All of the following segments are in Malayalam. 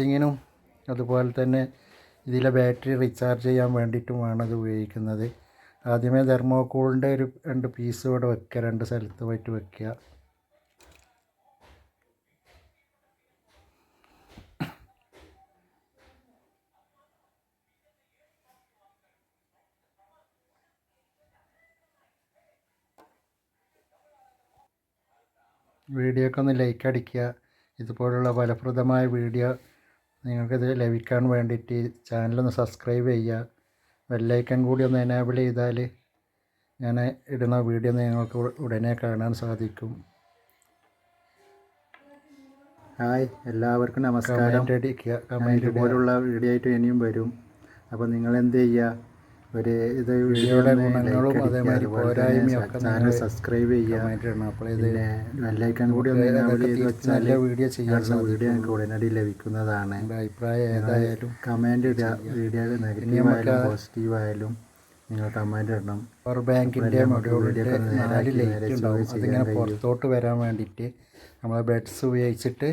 ചാർജിങ്ങിനും അതുപോലെ തന്നെ ഇതിലെ ബാറ്ററി റീചാർജ് ചെയ്യാൻ വേണ്ടിയിട്ടുമാണ് ഇത് ഉപയോഗിക്കുന്നത്. ആദ്യമേ തെർമോക്കോളിന്റെ ഒരു രണ്ട് പീസ് ഇവിടെ വെക്കുക രണ്ട് സ്ഥലത്ത് പോയിട്ട് വെക്കുക. വീഡിയോക്കൊന്ന് ലൈക്ക് അടിക്കുക. ഇതുപോലുള്ള ഫലപ്രദമായ വീഡിയോ നിങ്ങൾക്കിത് ലഭിക്കാൻ വേണ്ടിയിട്ട് ചാനലൊന്ന് സബ്സ്ക്രൈബ് ചെയ്യുക. ബെല്ലൈക്കൺ കൂടി ഒന്ന് എനേബിൾ ചെയ്താൽ ഞാൻ ഇടുന്ന വീഡിയോ നിങ്ങൾക്ക് ഉടനെ കാണാൻ സാധിക്കും. ഹായ് എല്ലാവർക്കും നമസ്കാരം. ഇതുപോലുള്ള വീഡിയോ ആയിട്ട് ഇനിയും വരും. അപ്പോൾ നിങ്ങൾ എന്ത് ചെയ്യുക? ഒരു ഇത് വീഡിയോയുടെ ഗുണങ്ങളും അതേമാതിരി പോരായ്മയും ഒക്കെ ചാനൽ സബ്സ്ക്രൈബ് ചെയ്യുക. അപ്പോൾ ഇത് ബെല്ലൈക്കൺ കൂടി ഒന്ന് നല്ല വീഡിയോ ചെയ്യാൻ വീഡിയോ ഞങ്ങൾക്ക് ഉടനടി ലഭിക്കുന്നതാണ്. അഭിപ്രായം ഏതായാലും കമന്റ് ഇടുക. വീഡിയോ നെഗറ്റീവായാലും പോസിറ്റീവായാലും പോസിറ്റീവ് ആയാലും നിങ്ങൾ കമന്റ് ഇടണം. പവർ ബാങ്കിന്റെ മൊഡ്യൂളിന്റെ നാല് ലൈറ്റ് ഉണ്ടാവും. അതിങ്ങനെ പുറത്തോട്ട് വരാൻ വേണ്ടിയിട്ട് നമ്മളെ ബെഡ്സ് ഉപയോഗിച്ചിട്ട്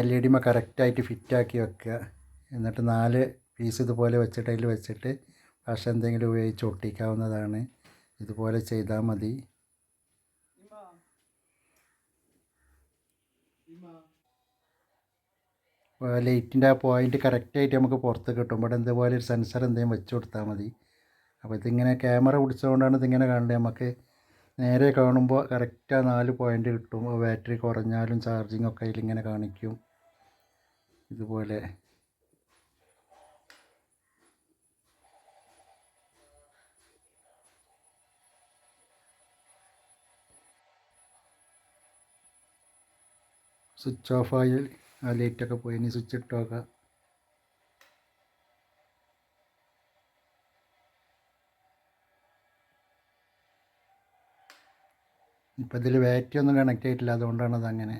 എൽ ഇ ഡിമ കറക്റ്റായിട്ട് ഫിറ്റാക്കി വെക്കുക. എന്നിട്ട് നാല് പീസ് ഇതുപോലെ വെച്ചിട്ട് അതിൽ വെച്ചിട്ട് പക്ഷെ എന്തെങ്കിലും ഉപയോഗിച്ച് ഒട്ടിക്കാവുന്നതാണ്. ഇതുപോലെ ചെയ്താൽ മതി. ലൈറ്റിന്റെ ആ പോയിന്റ് കറക്റ്റായിട്ട് നമുക്ക് പുറത്ത് കിട്ടും. ഇവിടെ ഇതുപോലെ ഒരു സെൻസർ എന്തെങ്കിലും വെച്ച് കൊടുത്താൽ മതി. അപ്പോൾ ഇതിങ്ങനെ ക്യാമറ പിടിച്ചതുകൊണ്ടാണ് ഇതിങ്ങനെ കാണേണ്ടത്. നമുക്ക് നേരെ കാണുമ്പോൾ കറക്റ്റ് ആ നാല് പോയിന്റ് കിട്ടും. ബാറ്ററി കുറഞ്ഞാലും ചാർജിങ് ഒക്കെ അതിലിങ്ങനെ കാണിക്കും. ഇതുപോലെ സ്വിച്ച് ഓഫ് ആയി ആ ലൈറ്റൊക്കെ പോയി. ഇനി സ്വിച്ച് ഇട്ട് നോക്കാം. ഇപ്പം ഇതിൽ ബാറ്ററി ഒന്നും കണക്ട് ആയിട്ടില്ല അതുകൊണ്ടാണ് അതങ്ങനെ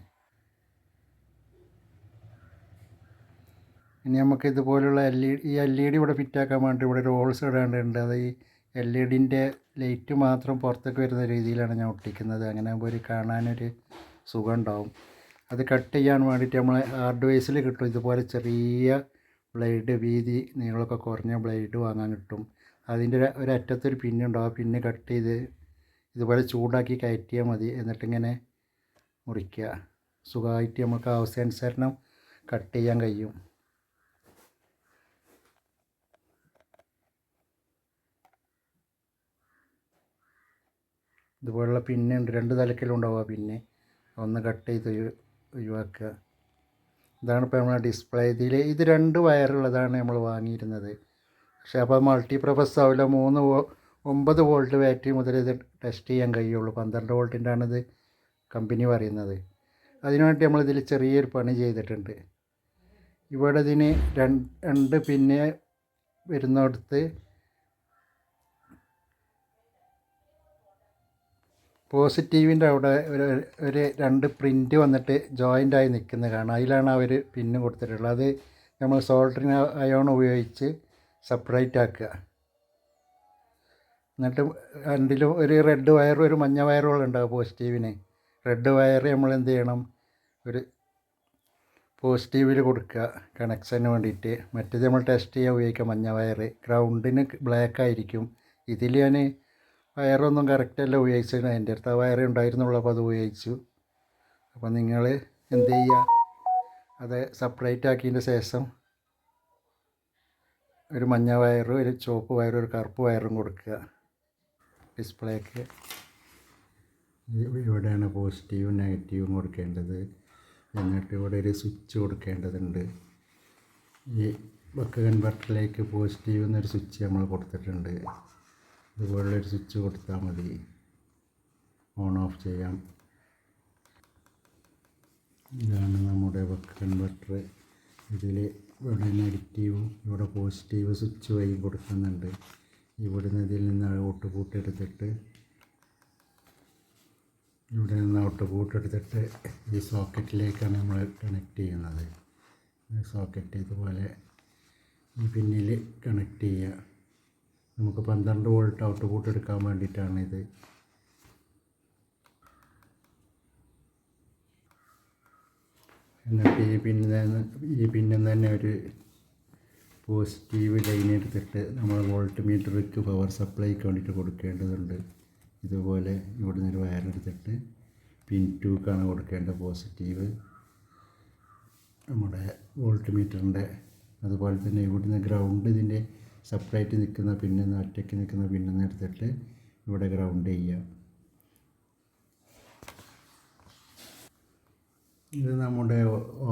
ഇനി നമുക്ക് ഇതുപോലുള്ള എൽ ഇ ഈ എൽ ഇ ഡി ഇവിടെ ഫിറ്റാക്കാൻ വേണ്ടി ഇവിടെ ഒരു ഹോൾസ് ഇടേണ്ടതുണ്ട് അത് ഈ എൽ ഇ ഡിന്റെ ലൈറ്റ് മാത്രം പുറത്തേക്ക് വരുന്ന രീതിയിലാണ് ഞാൻ ഒട്ടിക്കുന്നത്. അങ്ങനെ ആകുമ്പോൾ ഒരു കാണാനൊരു സുഖം ഉണ്ടാവും. അത് കട്ട് ചെയ്യാൻ വേണ്ടിയിട്ട് നമ്മൾ ഹാർഡ് വൈസിൽ കിട്ടും. ഇതുപോലെ ചെറിയ ബ്ലേഡ് വീതി നീളമൊക്കെ കുറഞ്ഞ ബ്ലേഡ് വാങ്ങാൻ കിട്ടും. അതിന്റെ ഒരു- ഒരറ്റത്തൊരു പിന്നുണ്ടാവും ആ പിന്നെ കട്ട് ചെയ്ത് ഇതുപോലെ ചൂടാക്കി കയറ്റിയാൽ മതി. എന്നിട്ടിങ്ങനെ മുറിക്കുക. സുഖമായിട്ട് നമുക്ക് ആവശ്യാനുസരണം കട്ട് ചെയ്യാൻ കഴിയും. ഇതുപോലുള്ള പിന്നുണ്ട് രണ്ട് തലക്കിലുണ്ടാവുക പിന്നെ ഒന്ന് കട്ട് ചെയ്ത് ഒഴിവാക്കുക. ഇതാണ് ഇപ്പോൾ നമ്മളെ ഡിസ്പ്ലേ ഇതിൽ ഇത് രണ്ട് വയറുള്ളതാണ് നമ്മൾ വാങ്ങിയിരുന്നത്. പക്ഷേ അപ്പോൾ മൾട്ടി പർപ്പസ് ആവില്ല. മൂന്ന് ഒമ്പത് വോൾട്ട് ബാറ്ററി മുതൽ ഇത് ടെസ്റ്റ് ചെയ്യാൻ കഴിയുള്ളൂ. പന്ത്രണ്ട് വോൾട്ടിന്റെ ആണിത് കമ്പനി പറയുന്നത്. അതിനുവേണ്ടി നമ്മളിതിൽ ചെറിയൊരു പണി ചെയ്തിട്ടുണ്ട്. ഇവിടെ ഇതിന് രണ്ട് രണ്ട് പിന്നെ വരുന്നിടത്ത് പോസിറ്റീവിന്റെ അവിടെ ഒരു ഒരു രണ്ട് പ്രിന്റ് വന്നിട്ട് ജോയിന്റ് ആയി നിൽക്കുന്നത് കാണാം. അതിലാണ് അവർ പിന്നും കൊടുത്തിട്ടുള്ളത്. അത് നമ്മൾ സോൾഡറിങ് അയോൺ ഉപയോഗിച്ച് സെപ്പറേറ്റ് ആക്കുക. എന്നിട്ട് രണ്ടിലും ഒരു റെഡ് വയറും ഒരു മഞ്ഞ വയറുകൾ ഉണ്ടാകും പോസിറ്റീവിന്. റെഡ് വയർ നമ്മൾ എന്ത് ചെയ്യണം? ഒരു പോസിറ്റീവിൽ കൊടുക്കുക കണക്ഷന് വേണ്ടിയിട്ട്. മറ്റേത് നമ്മൾ ടെസ്റ്റ് ചെയ്യാൻ ഉപയോഗിക്കുക മഞ്ഞ വയർ ഗ്രൗണ്ടിന് ബ്ലാക്ക് ആയിരിക്കും. ഇതിൽ ഞാൻ വയറൊന്നും കറക്റ്റല്ല ഉപയോഗിച്ചത്. എന്റെ അടുത്ത് ആ വയറേ ഉണ്ടായിരുന്നുള്ളൂ അപ്പോൾ അത് ഉപയോഗിച്ചു. അപ്പോൾ നിങ്ങൾ എന്ത് ചെയ്യുക? അത് സെപ്പറേറ്റ് ആക്കിയതിന്റെ ശേഷം ഒരു മഞ്ഞ വയറും ഒരു ചുവപ്പ് വയറും ഒരു കറുപ്പ് വയറും കൊടുക്കുക. ഡിസ്പ്ലേക്ക്. ഇവിടെയാണ് പോസിറ്റീവും നെഗറ്റീവും കൊടുക്കേണ്ടത്. എന്നിട്ട് ഇവിടെ ഒരു സ്വിച്ച് കൊടുക്കേണ്ടതുണ്ട്. ഈ ബക്ക് കൺവെർട്ടറിലേക്ക് പോസിറ്റീവ് എന്നൊരു സ്വിച്ച് നമ്മൾ കൊടുത്തിട്ടുണ്ട്. ഇതുപോലുള്ളൊരു സ്വിച്ച് കൊടുത്താൽ മതി. ഓൺ ഓഫ് ചെയ്യാം. ഇതാണ് നമ്മുടെ ബക്ക് കൺവെർട്ടർ ഇതിൽ ഇവിടെ നെഗറ്റീവും ഇവിടെ പോസിറ്റീവ് സ്വിച്ച് വഴി കൊടുക്കുന്നുണ്ട്. ഇവിടുന്ന് ഇതിൽ നിന്ന് ഔട്ട് പൂട്ട് എടുത്തിട്ട് ഇവിടെ നിന്ന് ഔട്ട് പൂട്ട് എടുത്തിട്ട് ഈ സോക്കറ്റിലേക്കാണ് നമ്മൾ കണക്ട് ചെയ്യുന്നത്. സോക്കറ്റ് ഇതുപോലെ ഈ പിന്നിൽ കണക്ട് ചെയ്യുക. നമുക്ക് പന്ത്രണ്ട് വോൾട്ട് ഔട്ട് പുട്ട് എടുക്കാൻ വേണ്ടിയിട്ടാണ് ഇത്. എന്നിട്ട് ഈ പിന്നെ ഈ പിന്നിൽ തന്നെ ഒരു പോസിറ്റീവ് ലൈൻ എടുത്തിട്ട് നമ്മൾ വോൾട്ട് മീറ്റർക്ക് പവർ സപ്ലൈക്ക് വേണ്ടിയിട്ട് കൊടുക്കേണ്ടതുണ്ട്. ഇതുപോലെ ഇവിടെ നിന്നൊരു വയറെടുത്തിട്ട് പിൻ ടൂക്കാണ് കൊടുക്കേണ്ട പോസിറ്റീവ്. നമ്മുടെ വോൾട്ട് മീറ്ററിന്റെ അതുപോലെ തന്നെ ഇവിടുന്ന് ഗ്രൗണ്ട് ഇതിന്റെ സെപ്പറേറ്റ് നിൽക്കുന്ന പിന്നിൽ ഒറ്റയ്ക്ക് നിൽക്കുന്ന പിന്നിൽ നിന്ന് എടുത്തിട്ട് ഇവിടെ ഗ്രൗണ്ട് ചെയ്യാം ഇത് നമ്മുടെ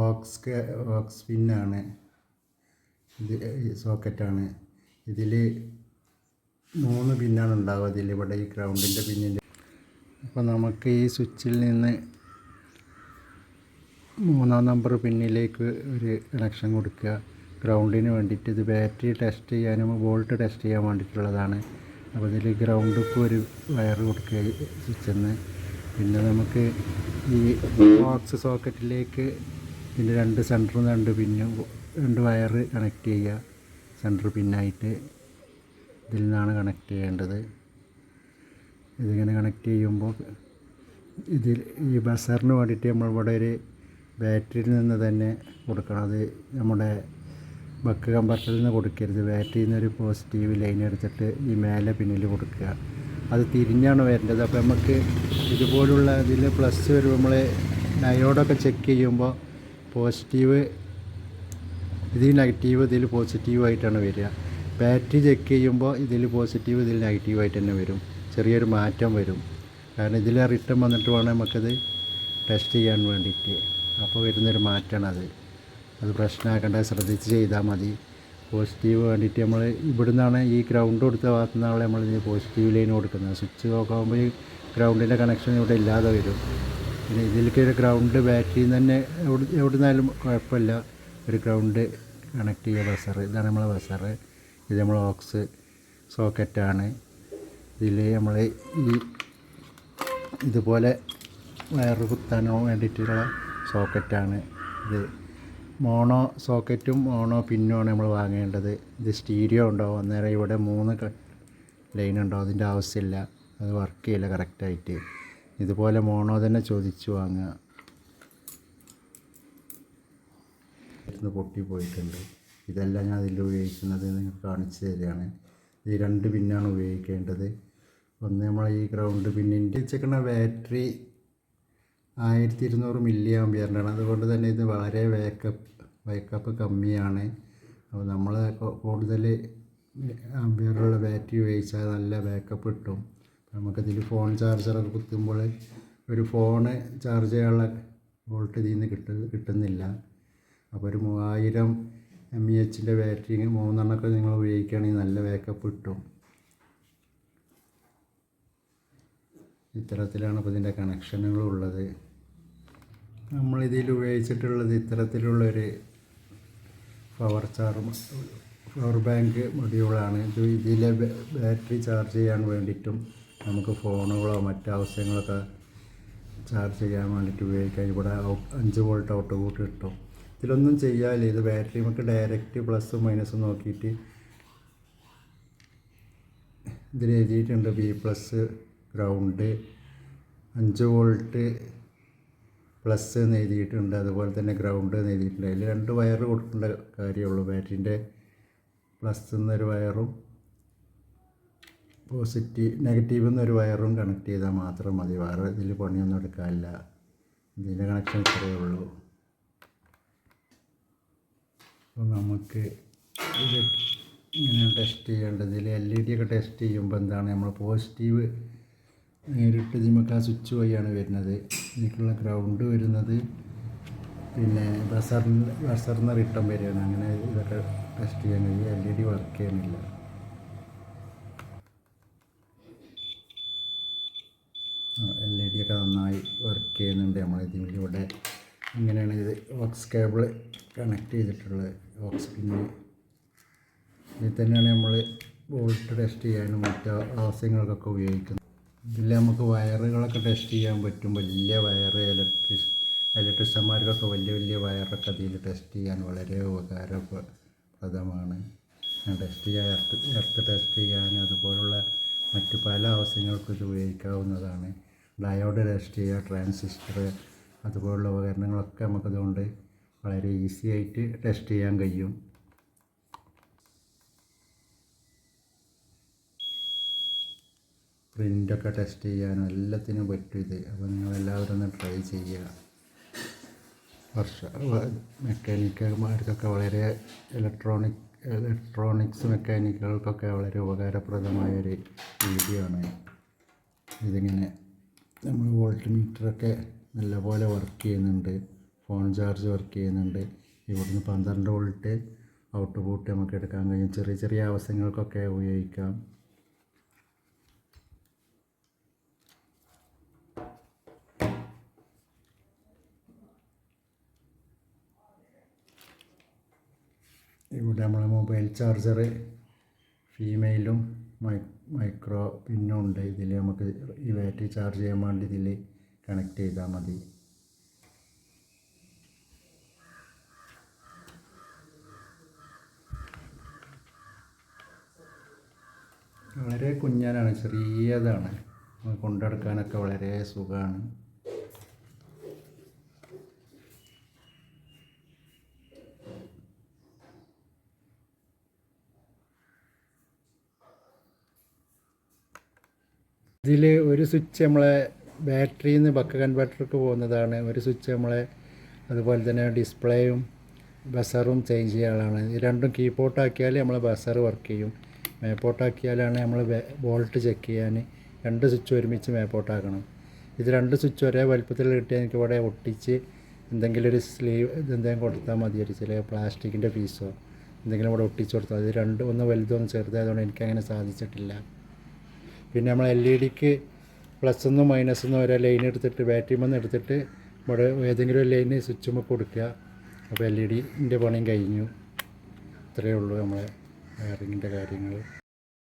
ഓക്സ് ഓക്സ് പിന്നാണ് ഇത് സോക്കറ്റാണ് ഇതിൽ മൂന്ന് പിന്നാണ് ഉണ്ടാവുക ഇതിൽ ഇവിടെ ഈ ഗ്രൗണ്ടിന്റെ പിന്നിൽ അപ്പോൾ നമുക്ക് ഈ സ്വിച്ചിൽ നിന്ന് മൂന്നാം നമ്പർ പിന്നിലേക്ക് ഒരു കണക്ഷൻ കൊടുക്കുക. ഗ്രൗണ്ടിന് വേണ്ടിയിട്ട് ഇത് ബാറ്ററി ടെസ്റ്റ് ചെയ്യാനും വോൾട്ട് ടെസ്റ്റ് ചെയ്യാൻ വേണ്ടിയിട്ടുള്ളതാണ്. അപ്പോൾ ഇതിൽ ഗ്രൗണ്ടിലേക്ക് ഒരു വയർ കൊടുക്കുക സ്വിച്ചെന്ന് പിന്നെ നമുക്ക് ഈ ബോക്സ് സോക്കറ്റിലേക്ക് ഇതിന്റെ രണ്ട് സെന്ററും രണ്ട് പിന്നും രണ്ട് വയർ കണക്ട് ചെയ്യുക. സെന്റർ പിന്നായിട്ട് ഇതിൽ നിന്നാണ് കണക്ട് ചെയ്യേണ്ടത്. ഇതിങ്ങനെ കണക്ട് ചെയ്യുമ്പോൾ ഇതിൽ ഈ ബസറിന് വേണ്ടിയിട്ട് നമ്മൾ ഇവിടെ ഒരു ബാറ്ററിയിൽ നിന്ന് തന്നെ കൊടുക്കണം. അത് നമ്മുടെ ബക്ക് കമ്പാർട്ടിൽ നിന്ന് കൊടുക്കരുത്. ബാറ്ററിയിൽ നിന്ന് ഒരു പോസിറ്റീവ് ലൈൻ എടുത്തിട്ട് ഈ മേലെ പിന്നിൽ കൊടുക്കുക. അത് തിരിഞ്ഞാണ് വരേണ്ടത്. അപ്പോൾ നമുക്ക് ഇതുപോലുള്ള ഇതിൽ പ്ലസ് വരുമ്പോൾ നമ്മൾ ഡയോഡൊക്കെ ചെക്ക് ചെയ്യുമ്പോൾ പോസിറ്റീവ് ഇതിൽ നെഗറ്റീവ് ഇതിൽ പോസിറ്റീവ് ആയിട്ടാണ് വരിക. ബാറ്ററി ചെക്ക് ചെയ്യുമ്പോൾ ഇതിൽ പോസിറ്റീവ് ഇതിൽ നെഗറ്റീവ് ആയിട്ട് തന്നെ വരും. ചെറിയൊരു മാറ്റം വരും. കാരണം ഇതിൽ റിട്ടേൺ വന്നിട്ട് വേണം നമുക്കത് ടെസ്റ്റ് ചെയ്യാൻ വേണ്ടിയിട്ട്. അപ്പോൾ വരുന്നൊരു മാറ്റമാണ് അത് പ്രശ്നമാക്കേണ്ട ശ്രദ്ധിച്ച് ചെയ്താൽ മതി. പോസിറ്റീവ് വേണ്ടിയിട്ട് നമ്മൾ ഇവിടുന്നാണ് ഈ ഗ്രൗണ്ട് കൊടുത്ത ഭാഗത്തു നിന്നാണ് നമ്മൾ ഇതിന് പോസിറ്റീവ് ലൈൻ കൊടുക്കുന്നത്. സ്വിച്ച് നോക്കുമ്പോൾ ഈ ഗ്രൗണ്ടിന്റെ കണക്ഷൻ ഇവിടെ ഇല്ലാതെ വരും. പിന്നെ ഇതിലേക്ക് ഒരു ഗ്രൗണ്ട് നിന്ന് തന്നെ എവിടെ എവിടെ നിന്നാലും കുഴപ്പമില്ല. ഒരു ഗ്രൗണ്ട് കണക്ട് ചെയ്യുക ബസർ ഇതാണ് നമ്മളെ ബസർ ഇത് നമ്മൾ ഓക്സ് സോക്കറ്റാണ് ഇതിൽ നമ്മൾ ഈ ഇതുപോലെ വയറ് കുത്താനോ വേണ്ടിയിട്ടുള്ള സോക്കറ്റാണ് ഇത്. മോണോ സോക്കറ്റും മോണോ പിന്നുമാണ് നമ്മൾ വാങ്ങേണ്ടത്. ഇത് സ്റ്റീരിയോ ഉണ്ടോ? അന്നേരം ഇവിടെ മൂന്ന് ലൈൻ ഉണ്ടാവും അതിന്റെ ആവശ്യമില്ല. അത് വർക്ക് ചെയ്യില്ല കറക്റ്റായിട്ട്. ഇതുപോലെ മോണോ തന്നെ ചോദിച്ചു വാങ്ങുക. ഇന്ന് പൊട്ടിപ്പോയിട്ടുണ്ട് ഇതെല്ലാം ഞാൻ അതിൽ ഉപയോഗിക്കുന്നത് നിങ്ങൾക്ക് കാണിച്ചു തരികയാണ്. ഈ രണ്ട് പിന്നാണ് ഉപയോഗിക്കേണ്ടത്. ഒന്ന് നമ്മൾ ഈ ഗ്രൗണ്ട് പിന്നിന്റെ വെച്ചേക്കുന്ന ബാറ്ററി ആയിരത്തി ഇരുന്നൂറ് മില്ലി ആംബിയറിന്റെയാണ് അതുകൊണ്ട് തന്നെ ഇത് വളരെ വേക്കപ്പ് വേക്കപ്പ് കമ്മിയാണ്. അപ്പോൾ നമ്മൾ കൂടുതൽ ആംബിയറുള്ള ബാറ്ററി ഉപയോഗിച്ചാൽ നല്ല ബാക്കപ്പ് കിട്ടും. നമുക്കിതിൽ ഫോൺ ചാർജറൊക്കെ കുത്തുമ്പോൾ ഒരു ഫോണ് ചാർജ് ചെയ്യാനുള്ള വോൾട്ട് ഇതിൽ നിന്ന് കിട്ട കിട്ടുന്നില്ല. അപ്പോൾ ഒരു മൂവായിരം എം ഇ എച്ചിന്റെ ബാറ്ററി മൂന്നെണ്ണമൊക്കെ നിങ്ങൾ ഉപയോഗിക്കുകയാണെങ്കിൽ നല്ല ബാക്കപ്പ് കിട്ടും. ഇത്തരത്തിലാണ് ഇപ്പോൾ ഇതിന്റെ കണക്ഷനുകളുള്ളത് നമ്മളിതിൽ ഉപയോഗിച്ചിട്ടുള്ളത് ഇത്തരത്തിലുള്ളൊരു പവർ ചാർജ് പവർ ബാങ്ക് മൊഡ്യൂളാണ് ഇത് ഇതിലെ ബാറ്ററി ചാർജ് ചെയ്യാൻ വേണ്ടിയിട്ടും നമുക്ക് ഫോണുകളോ മറ്റാവശ്യങ്ങളൊക്കെ ചാർജ് ചെയ്യാൻ വേണ്ടിയിട്ട് ഉപയോഗിക്കാം. ഇവിടെ അഞ്ച് വോൾട്ട് ഔട്ട് കൂട്ട്. കിട്ടും ഇതിലൊന്നും ചെയ്യാനില്ല. ഇത് ബാറ്ററി നമുക്ക് ഡയറക്റ്റ് പ്ലസും മൈനസും നോക്കിയിട്ട് ഇതിൽ എഴുതിയിട്ടുണ്ട്. ബി പ്ലസ് ഗ്രൗണ്ട് അഞ്ച് വോൾട്ട് പ്ലസ് എന്ന് എഴുതിയിട്ടുണ്ട്. അതുപോലെ തന്നെ ഗ്രൗണ്ട് എന്ന് എഴുതിയിട്ടുണ്ട്. അതിൽ രണ്ട് വയർ കൊടുക്കേണ്ട കാര്യമുള്ളൂ. ബാറ്ററിന്റെ പ്ലസ് എന്നൊരു വയറും പോസിറ്റീവ് നെഗറ്റീവ് എന്നൊരു വയറും കണക്ട് ചെയ്താൽ മാത്രം മതി. വേറെ ഇതിൽ പണിയൊന്നും എടുക്കാനില്ല. ഇതിന്റെ കണക്ഷൻ ഇത്രയേ ഉള്ളൂ. അപ്പോൾ നമുക്ക് ഇത് ഇങ്ങനെ ടെസ്റ്റ് ചെയ്യേണ്ടത്. ഇതിൽ എൽ ഇ ഡി ഒക്കെ ടെസ്റ്റ് ചെയ്യുമ്പോൾ എന്താണ്? നമ്മൾ പോസിറ്റീവ് നേരിട്ട് നമുക്ക് ആ സ്വിച്ച് വഴിയാണ് വരുന്നത്. ഇതിലേക്കുള്ള ഗ്രൗണ്ട് വരുന്നത്. പിന്നെ ബസറിൽ ബസറിന് റിട്ടേൺ വരികയാണ്. അങ്ങനെ ഇതൊക്കെ ടെസ്റ്റ് ചെയ്യാൻ കഴിയും. എൽ ഇ ഡി വർക്ക് ചെയ്യുന്നില്ല. എൽ ഇ ഡി ഒക്കെ നന്നായി വർക്ക് ചെയ്യുന്നുണ്ട്. നമ്മൾ ഇതിലൂടെ ഇങ്ങനെയാണ് ഇത് ഓക്സ് കേബിൾ കണക്ട് ചെയ്തിട്ടുള്ളത്. ഓക്സ് പിന്നെ ഇതിൽ തന്നെയാണ് നമ്മൾ വോൾട്ട് ടെസ്റ്റ് ചെയ്യാനും മറ്റു ആവശ്യങ്ങൾക്കൊക്കെ ഉപയോഗിക്കുന്നത്. ഇതിൽ നമുക്ക് വയറുകളൊക്കെ ടെസ്റ്റ് ചെയ്യാൻ പറ്റും. വലിയ വയറ് ഇലക്ട്രിക് ഇലക്ട്രീഷ്യന്മാർക്കൊക്കെ വലിയ വലിയ വയറൊക്കെ അതിൽ ടെസ്റ്റ് ചെയ്യാൻ വളരെ ഉപകാരപ്രദമാണ്. ടെസ്റ്റ് ചെയ്യാൻ എർത്ത് എർത്ത് ടെസ്റ്റ് ചെയ്യാൻ അതുപോലുള്ള മറ്റ് പല ആവശ്യങ്ങൾക്കും ഇത് ഉപയോഗിക്കാവുന്നതാണ്. ഡയോഡ് ടെസ്റ്റ് ചെയ്യുക ട്രാൻസിസ്റ്റർ അതുപോലുള്ള ഉപകരണങ്ങളൊക്കെ നമുക്കതുകൊണ്ട് വളരെ ഈസി ആയിട്ട് ടെസ്റ്റ് ചെയ്യാൻ കഴിയും. പ്രിന്റൊക്കെ ടെസ്റ്റ് ചെയ്യാനും എല്ലാത്തിനും പറ്റും ഇത്. അപ്പോൾ നിങ്ങളെല്ലാവരും ഒന്ന് ട്രൈ ചെയ്യുക. വർഷ മെക്കാനിക്കന്മാർക്കൊക്കെ വളരെ ഇലക്ട്രോണിക് ഇലക്ട്രോണിക്സ് മെക്കാനിക്കുകൾക്കൊക്കെ വളരെ ഉപകാരപ്രദമായ ഒരു വീഡിയോ ആണ് ഇതിങ്ങനെ. നമ്മൾ വോൾട്ട് മീറ്ററൊക്കെ നല്ലപോലെ വർക്ക് ചെയ്യുന്നുണ്ട്. ഫോൺ ചാർജ് വർക്ക് ചെയ്യുന്നുണ്ട്. ഇവിടുന്ന് പന്ത്രണ്ട് വോൾട്ട് ഔട്ട്പുട്ട് നമുക്ക് എടുക്കാൻ കഴിയും. ചെറിയ ചെറിയ ആവശ്യങ്ങൾക്കൊക്കെ ഉപയോഗിക്കാം. ഇവിടെ മൊബൈൽ ചാർജർ ഫീമെയിലും മൈ മൈക്രോ പിന്നും ഉണ്ട്. ഇതിൽ നമുക്ക് ഈ ബാറ്ററി ചാർജ് ചെയ്യാൻ വേണ്ടി ഇതിൽ കണക്ട് ചെയ്താൽ മതി. വളരെ കുഞ്ഞാനാണ് ചെറിയതാണ്. കൊണ്ടെടുക്കാനൊക്കെ വളരെ സുഖമാണ് ഇതിൽ ഒരു സ്വിച്ച് നമ്മളെ ബാറ്ററിയിൽ നിന്ന് ബക്ക് കൺവെർട്ടർക്ക് പോകുന്നതാണ്. ഒരു സ്വിച്ച് നമ്മളെ അതുപോലെ തന്നെ ഡിസ്പ്ലേയും ബസറും ചേഞ്ച് ചെയ്യാനുള്ളതാണ് ഇത് രണ്ടും കീപോട്ടാക്കിയാൽ നമ്മൾ ബസർ വർക്ക് ചെയ്യും. മേപ്പോട്ടാക്കിയാലാണ് നമ്മൾ വോൾട്ട് ചെക്ക് ചെയ്യാൻ രണ്ട് സ്വിച്ച് ഒരുമിച്ച് മേപ്പോട്ടാക്കണം ഇത് രണ്ട് സ്വിച്ച് ഒരേ വലുപ്പത്തിൽ കിട്ടിയാൽ എനിക്ക് ഇവിടെ ഒട്ടിച്ച് എന്തെങ്കിലും ഒരു സ്ലീവ് എന്തെങ്കിലും കൊടുത്താൽ മതിയായിരിക്കും ചില പ്ലാസ്റ്റിക്കിന്റെ പീസോ എന്തെങ്കിലും ഇവിടെ ഒട്ടിച്ച് കൊടുത്താൽ ഇത് രണ്ട് ഒന്ന് വലുതൊന്ന് ചെറുതായതുകൊണ്ട് എനിക്കങ്ങനെ സാധിച്ചിട്ടില്ല. പിന്നെ നമ്മൾ എൽ ഇ ഡിക്ക് പ്ലസ് ഒന്നും മൈനസ് ഒന്നും ഓരോ ലൈൻ എടുത്തിട്ട് ബാറ്ററി നിന്ന് എടുത്തിട്ട് ഇവിടെ ഏതെങ്കിലും ലൈന് മുമ്പ് കൊടുക്കുക അപ്പോൾ എൽ ഇ ഡിന്റെ പണിയും കഴിഞ്ഞു. ഇത്രയേ ഉള്ളൂ നമ്മളെ വയറിങ്ങിന്റെ കാര്യങ്ങൾ